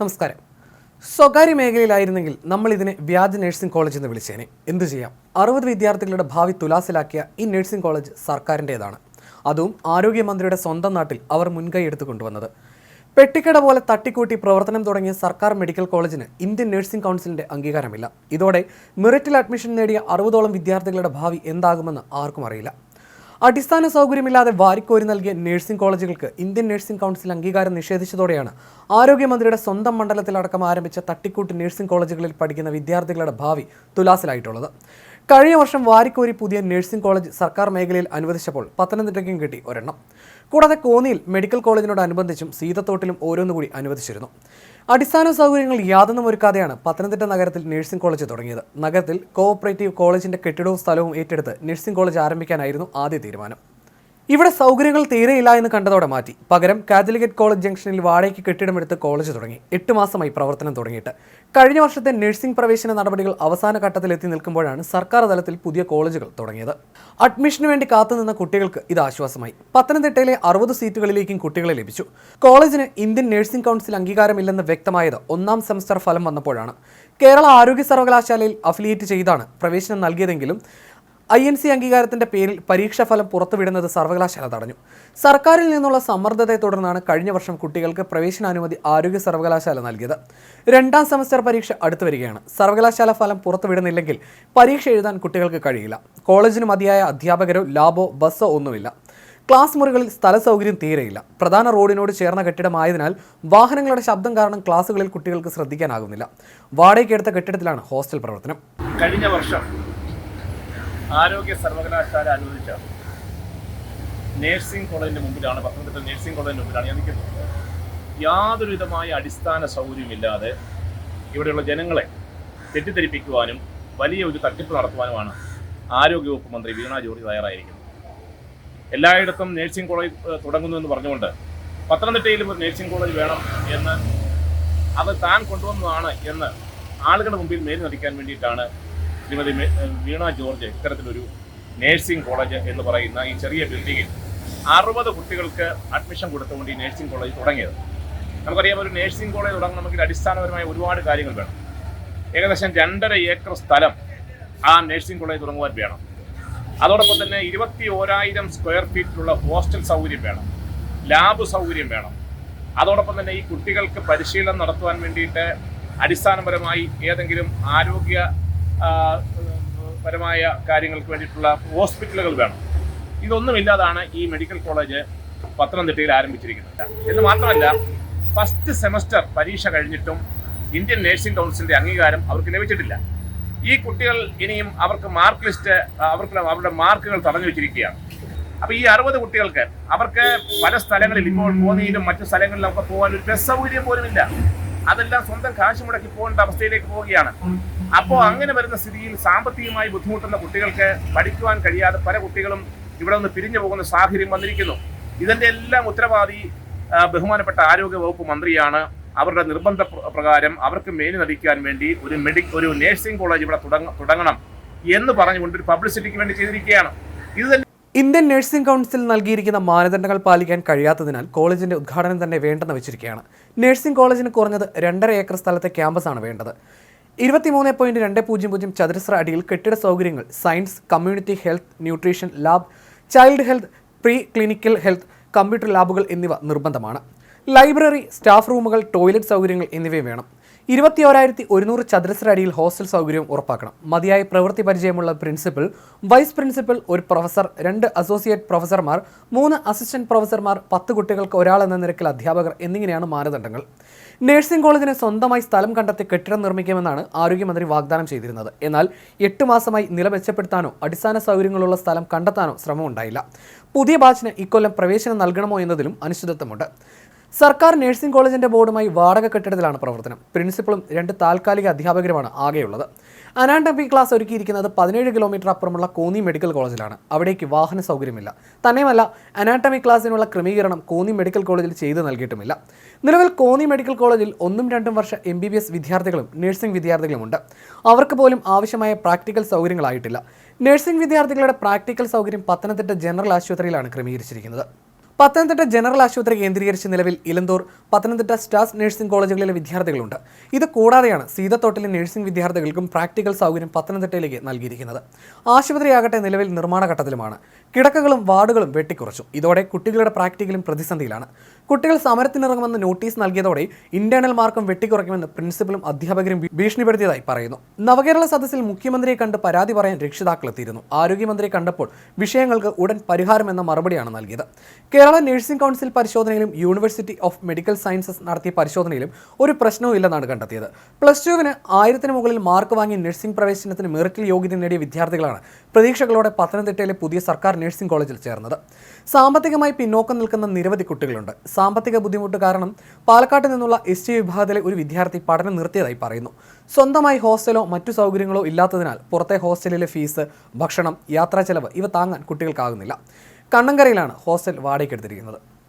നമസ്കാരം. സ്വകാര്യ മേഖലയിലായിരുന്നെങ്കിൽ നമ്മൾ ഇതിനെ വ്യാജ നഴ്സിംഗ് കോളേജ് എന്ന് വിളിച്ചേനെ. എന്തു ചെയ്യാം? അറുപത് വിദ്യാർത്ഥികളുടെ ഭാവി തുലാസിലാക്കിയ ഈ നഴ്സിംഗ് കോളേജ് സർക്കാരിന്റേതാണ് അതും ആരോഗ്യമന്ത്രിയുടെ സ്വന്തം നാട്ടിൽ അവർ മുൻകൈ എടുത്തു കൊണ്ടുവന്നത്. പെട്ടിക്കട പോലെ തട്ടിക്കൂട്ടി പ്രവർത്തനം തുടങ്ങിയ സർക്കാർ മെഡിക്കൽ കോളേജിന് ഇന്ത്യൻ നഴ്സിംഗ് കൗൺസിലിന്റെ അംഗീകാരമില്ല. ഇതോടെ മെറിറ്റിൽ അഡ്മിഷൻ നേടിയ അറുപതോളം വിദ്യാർത്ഥികളുടെ ഭാവി എന്താകുമെന്ന് ആർക്കും അറിയില്ല. അടിസ്ഥാന സൗകര്യമില്ലാതെ വാരിക്കോരി നൽകിയ നഴ്സിംഗ് കോളേജുകൾക്ക് ഇന്ത്യൻ നഴ്സിംഗ് കൗൺസിൽ അംഗീകാരം നിഷേധിച്ചതോടെയാണ് ആരോഗ്യമന്ത്രിയുടെ സ്വന്തം മണ്ഡലത്തിലടക്കം ആരംഭിച്ച തട്ടിക്കൂട്ട് നഴ്സിംഗ് കോളേജുകളിൽ പഠിക്കുന്ന വിദ്യാർത്ഥികളുടെ ഭാവി തുലാസിലായിട്ടുള്ളത്. കഴിഞ്ഞ വർഷം വാരിക്കോരി പുതിയ നഴ്സിംഗ് കോളേജ് സർക്കാർ മേഖലയിൽ അനുവദിച്ചപ്പോൾ പത്തനംതിട്ടയ്ക്കും കിട്ടി ഒരെണ്ണം. കൂടാതെ കോന്നിയിൽ മെഡിക്കൽ കോളേജിനോടനുബന്ധിച്ചും സീതത്തോട്ടിലും ഓരോന്നുകൂടി അനുവദിച്ചിരുന്നു. അടിസ്ഥാന സൗകര്യങ്ങൾ യാതൊന്നും ഒരുക്കാതെയാണ് പത്തനംതിട്ട നഗരത്തിൽ നഴ്സിംഗ് കോളേജ് തുടങ്ങിയത്. നഗരത്തിൽ കോഓപ്പറേറ്റീവ് കോളേജിന്റെ കെട്ടിടവും സ്ഥലവും ഏറ്റെടുത്ത് നഴ്സിംഗ് കോളേജ് ആരംഭിക്കാനായിരുന്നു ആദ്യ തീരുമാനം. ഇവിടെ സൗകര്യങ്ങൾ തീരെയില്ല എന്ന് കണ്ടതോടെ മാറ്റി. പകരം കാത്തലിക്കറ്റ് കോളേജ് ജംഗ്ഷനിൽ വാടകയ്ക്ക് കെട്ടിടമെടുത്ത് കോളേജ് തുടങ്ങി. എട്ട് മാസമായി പ്രവർത്തനം തുടങ്ങിയിട്ട്. കഴിഞ്ഞ വർഷത്തെ നഴ്സിംഗ് പ്രവേശന നടപടികൾ അവസാന ഘട്ടത്തിലെത്തി നിൽക്കുമ്പോഴാണ് സർക്കാർ തലത്തിൽ പുതിയ കോളേജുകൾ തുടങ്ങിയത്. അഡ്മിഷന് വേണ്ടി കാത്തുനിന്ന കുട്ടികൾക്ക് ഇത് ആശ്വാസമായി. പത്തനംതിട്ടയിലെ അറുപത് സീറ്റുകളിലേക്കും കുട്ടികളെ ലഭിച്ചു. കോളേജിന് ഇന്ത്യൻ നഴ്സിംഗ് കൗൺസിൽ അംഗീകാരമില്ലെന്ന് വ്യക്തമായത് ഒന്നാം സെമസ്റ്റർ ഫലം വന്നപ്പോഴാണ്. കേരള ആരോഗ്യ സർവകലാശാലയിൽ അഫിലിയേറ്റ് ചെയ്താണ് പ്രവേശനം നൽകിയതെങ്കിലും ഐ എൻ സി അംഗീകാരത്തിന്റെ പേരിൽ പരീക്ഷാ ഫലം പുറത്തുവിടുന്നത് സർവകലാശാല തടഞ്ഞു. സർക്കാരിൽ നിന്നുള്ള സമ്മർദ്ദത്തെ തുടർന്നാണ് കഴിഞ്ഞ വർഷം കുട്ടികൾക്ക് പ്രവേശനാനുമതി ആരോഗ്യ സർവകലാശാല നൽകിയത്. രണ്ടാം സെമസ്റ്റർ പരീക്ഷ അടുത്തു വരികയാണ്. സർവകലാശാല ഫലം പുറത്തുവിടുന്നില്ലെങ്കിൽ പരീക്ഷ എഴുതാൻ കുട്ടികൾക്ക് കഴിയില്ല. കോളേജിന് മതിയായ അധ്യാപകരോ ലാബോ ബസ്സോ ഒന്നുമില്ല. ക്ലാസ് മുറികളിൽ സ്ഥല സൗകര്യം തീരെയില്ല. പ്രധാന റോഡിനോട് ചേർന്ന കെട്ടിടമായതിനാൽ വാഹനങ്ങളുടെ ശബ്ദം കാരണം ക്ലാസ്സുകളിൽ കുട്ടികൾക്ക് ശ്രദ്ധിക്കാനാകുന്നില്ല. വാടകയ്ക്കെടുത്ത കെട്ടിടത്തിലാണ് ഹോസ്റ്റൽ പ്രവർത്തനം. കഴിഞ്ഞ വർഷം ആരോഗ്യ സർവകലാശാല അനുവദിച്ച നേഴ്സിംഗ് കോളേജിന്റെ മുമ്പിലാണ് പത്തനംതിട്ട നേഴ്സിംഗ് കോളേജിന്റെ മുമ്പിലാണ് ഞാൻ നിൽക്കുന്നത്. യാതൊരു വിധമായ അടിസ്ഥാന സൗകര്യമില്ലാതെ ഇവിടെയുള്ള ജനങ്ങളെ തെറ്റിദ്ധരിപ്പിക്കുവാനും വലിയ ഒരു തട്ടിപ്പ് നടത്തുവാനുമാണ് ആരോഗ്യവകുപ്പ് മന്ത്രി വീണ ജോർജ് തയ്യാറായിരിക്കുന്നത്. എല്ലായിടത്തും നേഴ്സിംഗ് കോളേജ് തുടങ്ങുന്നു എന്ന് പറഞ്ഞുകൊണ്ട് പത്തനംതിട്ടയിലും ഒരു നേഴ്സിംഗ് കോളേജ് വേണം എന്ന് അത് താൻ കൊണ്ടുവന്നതാണ് എന്ന് ആളുകളുടെ മുമ്പിൽ മേൽ നടിക്കാൻ വേണ്ടിയിട്ടാണ് ശ്രീമതി വീണ ജോർജ് ഇത്തരത്തിലൊരു നേഴ്സിംഗ് കോളേജ് എന്ന് പറയുന്ന ഈ ചെറിയ ബിൽഡിങ്ങിൽ അറുപത് കുട്ടികൾക്ക് അഡ്മിഷൻ കൊടുത്തുകൊണ്ട് ഈ നേഴ്സിംഗ് കോളേജ് തുടങ്ങിയത്. നമുക്കറിയാം ഒരു നേഴ്സിംഗ് കോളേജ് തുടങ്ങണമെങ്കിൽ അടിസ്ഥാനപരമായ ഒരുപാട് കാര്യങ്ങൾ വേണം. ഏകദേശം രണ്ടര ഏക്കർ സ്ഥലം ആ നേഴ്സിംഗ് കോളേജ് തുടങ്ങുവാൻ വേണം. അതോടൊപ്പം തന്നെ ഇരുപത്തി ഓരായിരം സ്ക്വയർ ഫീറ്റിലുള്ള ഹോസ്റ്റൽ സൗകര്യം വേണം. ലാബ് സൗകര്യം വേണം. അതോടൊപ്പം തന്നെ ഈ കുട്ടികൾക്ക് പരിശീലനം നടത്തുവാൻ വേണ്ടിയിട്ട് അടിസ്ഥാനപരമായി ഏതെങ്കിലും ആരോഗ്യ പരമായ കാര്യങ്ങൾക്ക് വേണ്ടിയിട്ടുള്ള ഹോസ്പിറ്റലുകൾ വേണം. ഇതൊന്നുമില്ലാതാണ് ഈ മെഡിക്കൽ കോളേജ് പത്തനംതിട്ടയിൽ ആരംഭിച്ചിരിക്കുന്നത്. എന്ന് മാത്രമല്ല ഫസ്റ്റ് സെമസ്റ്റർ പരീക്ഷ കഴിഞ്ഞിട്ടും ഇന്ത്യൻ നേഴ്സിംഗ് കൗൺസിലിന്റെ അംഗീകാരം അവർക്ക് ലഭിച്ചിട്ടില്ല. ഈ കുട്ടികൾ ഇനിയും അവർക്ക് മാർക്ക് ലിസ്റ്റ് അവർക്ക് അവരുടെ മാർക്കുകൾ തടഞ്ഞു വെച്ചിരിക്കുകയാണ്. അപ്പൊ ഈ അറുപത് കുട്ടികൾക്ക് അവർക്ക് പല സ്ഥലങ്ങളിൽ ഇപ്പോൾ കോന്നിയിലും മറ്റു സ്ഥലങ്ങളിലും ഒക്കെ പോകാൻ ഒരു ബസ് സൗകര്യം പോലും ഇല്ല അതെല്ലാം സ്വന്തം കാശ് മുടക്കി പോകേണ്ട അവസ്ഥയിലേക്ക് പോവുകയാണ്. അപ്പോൾ അങ്ങനെ വരുന്ന സ്ഥിതിയിൽ സാമ്പത്തികമായി ബുദ്ധിമുട്ടുന്ന കുട്ടികൾക്ക് പഠിക്കുവാൻ കഴിയാതെ പല കുട്ടികളും ഇവിടെ നിന്ന് പിരിഞ്ഞു പോകുന്ന സാഹചര്യം വന്നിരിക്കുന്നു. ഇതിന്റെ എല്ലാം ഉത്തരവാദി ബഹുമാനപ്പെട്ട ആരോഗ്യ വകുപ്പ് മന്ത്രിയാണ്. അവരുടെ നിർബന്ധ പ്രകാരം അവർക്ക് മേനി നടിക്കാൻ വേണ്ടി ഒരു മെഡി ഒരു നഴ്സിംഗ് കോളേജ് ഇവിടെ തുടങ്ങ- തുടങ്ങണം എന്ന് പറഞ്ഞുകൊണ്ട് ഒരു പബ്ലിസിറ്റിക്ക് വേണ്ടി ചെയ്തിരിക്കുകയാണ്. ഇത് ഇന്ത്യൻ നഴ്സിംഗ് കൗൺസിൽ നൽകിയിരിക്കുന്ന മാനദണ്ഡങ്ങൾ പാലിക്കാൻ കഴിയാത്തതിനാൽ കോളേജിന്റെ ഉദ്ഘാടനം തന്നെ വേണ്ടെന്ന് വെച്ചിരിക്കുകയാണ്. നഴ്സിംഗ് കോളേജിന് കുറഞ്ഞത് രണ്ടര ഏക്കർ സ്ഥലത്തെ ക്യാമ്പസാണ് വേണ്ടത്. ഇരുപത്തിമൂന്ന് പോയിന്റ് രണ്ട് പൂജ്യം പൂജ്യം ചതുരശ്ര അടിയിൽ കെട്ടിട സൗകര്യങ്ങൾ science community health nutrition lab child health pre clinical health computer ലാബുകൾ എന്നിവ നിർബന്ധമാണ്. ലൈബ്രറി സ്റ്റാഫ് റൂമുകൾ ടോയ്ലറ്റ് സൗകര്യങ്ങൾ എന്നിവയും വേണം. ഇരുപത്തിയോരായിരത്തി ഒരുന്നൂറ് ചതുരശ്ര അടിയിൽ ഹോസ്റ്റൽ സൗകര്യം ഉറപ്പാക്കണം. മതിയായ പ്രവൃത്തി പരിചയമുള്ള പ്രിൻസിപ്പൽ വൈസ് പ്രിൻസിപ്പൽ ഒരു പ്രൊഫസർ രണ്ട് അസോസിയേറ്റ് പ്രൊഫസർമാർ മൂന്ന് അസിസ്റ്റന്റ് പ്രൊഫസർമാർ പത്ത് കുട്ടികൾക്ക് ഒരാൾ എന്ന നിരക്കിൽ അധ്യാപകർ എന്നിങ്ങനെയാണ് മാനദണ്ഡങ്ങൾ. നഴ്സിംഗ് കോളേജിന് സ്വന്തമായി സ്ഥലം കണ്ടെത്തി കെട്ടിടം നിർമ്മിക്കുമെന്നാണ് ആരോഗ്യമന്ത്രി വാഗ്ദാനം ചെയ്തിരുന്നത്. എന്നാൽ എട്ട് മാസമായി നില മെച്ചപ്പെടുത്താനോ അടിസ്ഥാന സൗകര്യങ്ങളുള്ള സ്ഥലം കണ്ടെത്താനോ ശ്രമമുണ്ടായില്ല. പുതിയ ബാച്ചിന് ഇക്കൊല്ലം പ്രവേശനം നൽകണമോ എന്നതിലും അനിശ്ചിതത്വമുണ്ട്. സർക്കാർ നഴ്സിംഗ് കോളേജിന്റെ ബോർഡുമായി വാടക കെട്ടിടത്തിലാണ് പ്രവർത്തനം. പ്രിൻസിപ്പളും രണ്ട് താൽക്കാലിക അധ്യാപകരുമാണ് ആകെയുള്ളത്. അനാട്ടമി ക്ലാസ് ഒരുക്കിയിരിക്കുന്നത് പതിനേഴ് കിലോമീറ്റർ അപ്പുറമുള്ള കോന്നി മെഡിക്കൽ കോളേജിലാണ്. അവിടേക്ക് വാഹന സൗകര്യമില്ല. തന്നെയുമല്ല അനാട്ടമി ക്ലാസ്സിനുള്ള ക്രമീകരണം കോന്നി മെഡിക്കൽ കോളേജിൽ ചെയ്തു നൽകിയിട്ടുമില്ല. നിലവിൽ കോന്നി മെഡിക്കൽ കോളേജിൽ ഒന്നും രണ്ടും വർഷ എം ബി ബി എസ് വിദ്യാർത്ഥികളും നഴ്സിംഗ് വിദ്യാർത്ഥികളുമുണ്ട്. അവർക്ക് പോലും ആവശ്യമായ പ്രാക്ടിക്കൽ സൗകര്യങ്ങളായിട്ടില്ല. നഴ്സിംഗ് വിദ്യാർത്ഥികളുടെ പ്രാക്ടിക്കൽ സൗകര്യം പത്തനംതിട്ട ജനറൽ ആശുപത്രിയിലാണ് ക്രമീകരിച്ചിരിക്കുന്നത്. പത്തനംതിട്ട ജനറൽ ആശുപത്രി കേന്ദ്രീകരിച്ച് നിലവിൽ ഇലന്തൂർ പത്തനംതിട്ട സ്റ്റാഫ് നഴ്സിംഗ് കോളേജുകളിലെ വിദ്യാർത്ഥികളുണ്ട്. ഇത് കൂടാതെയാണ് സീതത്തോട്ടിലെ നഴ്സിംഗ് വിദ്യാർത്ഥികൾക്കും പ്രാക്ടിക്കൽ സൗകര്യം പത്തനംതിട്ടയിലേക്ക് നൽകിയിരിക്കുന്നത്. ആശുപത്രിയാകട്ടെ നിലവിൽ നിർമ്മാണ ഘട്ടത്തിലുമാണ് കിടക്കകളും വാർഡുകളും വെട്ടിക്കുറച്ചു. ഇതോടെ കുട്ടികളുടെ പ്രാക്ടിക്കലും പ്രതിസന്ധിയിലാണ്. കുട്ടികൾ സമരത്തിനിറങ്ങുമെന്ന് നോട്ടീസ് നൽകിയതോടെ ഇന്റേണൽ മാർക്കും വെട്ടിക്കുറയ്ക്കുമെന്ന് പ്രിൻസിപ്പലും അധ്യാപകരും ഭീഷണിപ്പെടുത്തിയതായി പറയുന്നു. നവകേരള സദസ്സിൽ മുഖ്യമന്ത്രിയെ കണ്ട് പരാതി പറയാൻ രക്ഷിതാക്കളെത്തിയിരുന്നു ആരോഗ്യമന്ത്രിയെ കണ്ടപ്പോൾ വിഷയങ്ങൾക്ക് ഉടൻ പരിഹാരമെന്ന മറുപടിയാണ് നൽകിയത്. കേരള നഴ്സിംഗ് കൗൺസിൽ പരിശോധനയിലും യൂണിവേഴ്സിറ്റി ഓഫ് മെഡിക്കൽ സയൻസസ് നടത്തിയ പരിശോധനയിലും ഒരു പ്രശ്നവും ഇല്ലെന്നാണ് കണ്ടെത്തിയത്. പ്ലസ് ടുവിന് ആയിരത്തിന് മുകളിൽ മാർക്ക് വാങ്ങി നഴ്സിംഗ് പ്രവേശനത്തിന് മെറിറ്റിൽ യോഗ്യത നേടിയ വിദ്യാർത്ഥികളാണ് പ്രതീക്ഷകളോടെ പത്തനംതിട്ടയിലെ പുതിയ സർക്കാർ നഴ്സിംഗ് കോളേജിൽ ചേർന്നത്. സാമ്പത്തികമായി പിന്നോക്കം നിൽക്കുന്ന നിരവധി കുട്ടികളുണ്ട്. സാമ്പത്തിക ബുദ്ധിമുട്ട് കാരണം പാലക്കാട്ട് നിന്നുള്ള എസ് ടി വിഭാഗത്തിലെ ഒരു വിദ്യാർത്ഥി പഠനം നിർത്തിയതായി പറയുന്നു. സ്വന്തമായി ഹോസ്റ്റലോ മറ്റു സൗകര്യങ്ങളോ ഇല്ലാത്തതിനാൽ പുറത്തെ ഹോസ്റ്റലിലെ ഫീസ് ഭക്ഷണം യാത്രാ ചെലവ് ഇവ താങ്ങാൻ കുട്ടികൾക്കാകുന്നില്ല. കണ്ണങ്കരയിലാണ് ഹോസ്റ്റൽ വാടകയ്ക്കെടുത്തിരിക്കുന്നത്